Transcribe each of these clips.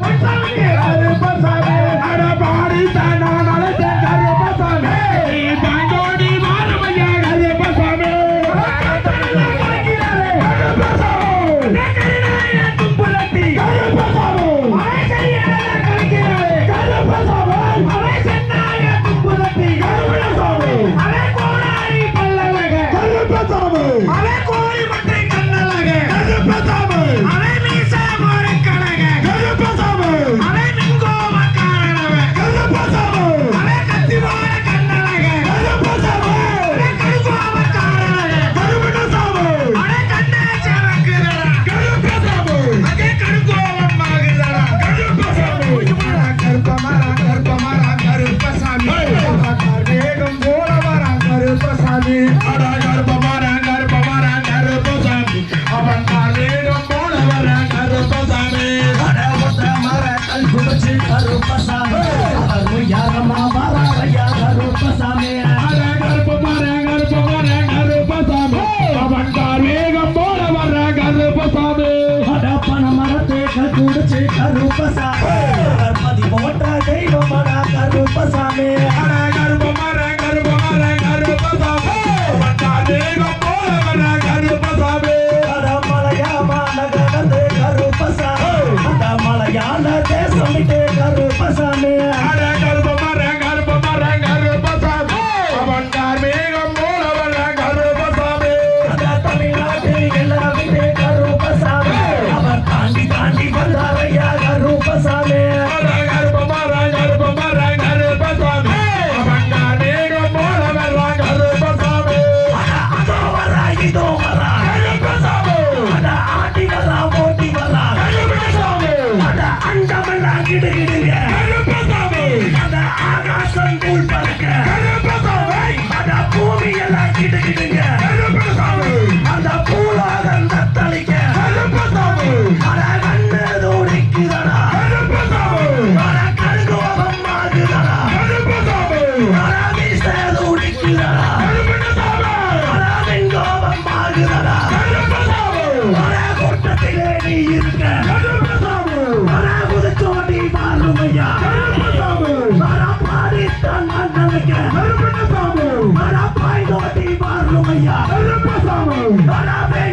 बसा में हर बसा में हर पहाड़ी ताना नाले से घर बसा में रूप सा मेरा ஐயா. மரபாடி தன்னலக்கே மரபன சாமு மரபாய் தோட்டி மாறும் ஐயா. மரப சாமு மரபே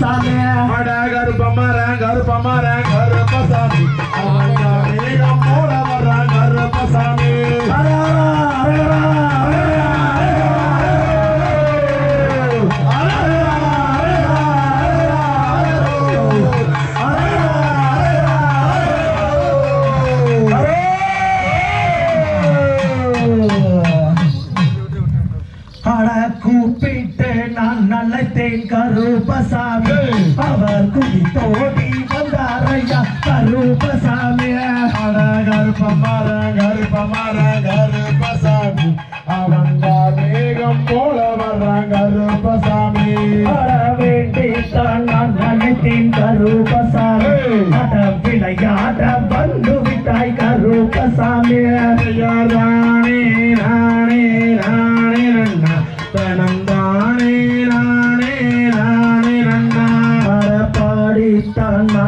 சாமி கருப்பமாறேன் கருப்பமாறேன் கருப்பசாமி கூப்பிட்டு நான் நல்லத்தேன் கருப்பசாமி. அவர் குடி தோடி வந்தாரையா கருப்பசாமி. அட கருப்பமாறன் கருப்பமாறன் கருப்பசாமி. அவங்க மேகம் போல வர்றான் கருப்பசாமி. அட வேண்டித்தான் நான் நினைத்தேன் கருப்பசாமி. அட விளையாட வந்து விட்டாய் கருப்பசாமி ராணே ராணே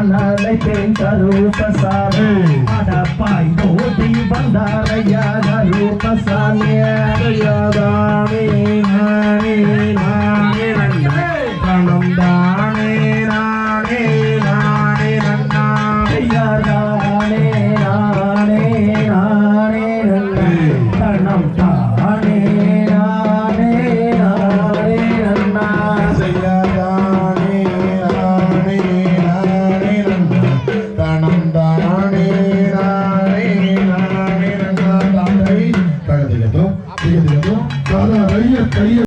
மாலை பெண் கருப்பசாமி அடப்பாய் ஓட்டி வந்தாரையா கருப்பசாமி தானே நானே. நானே கணம் தானே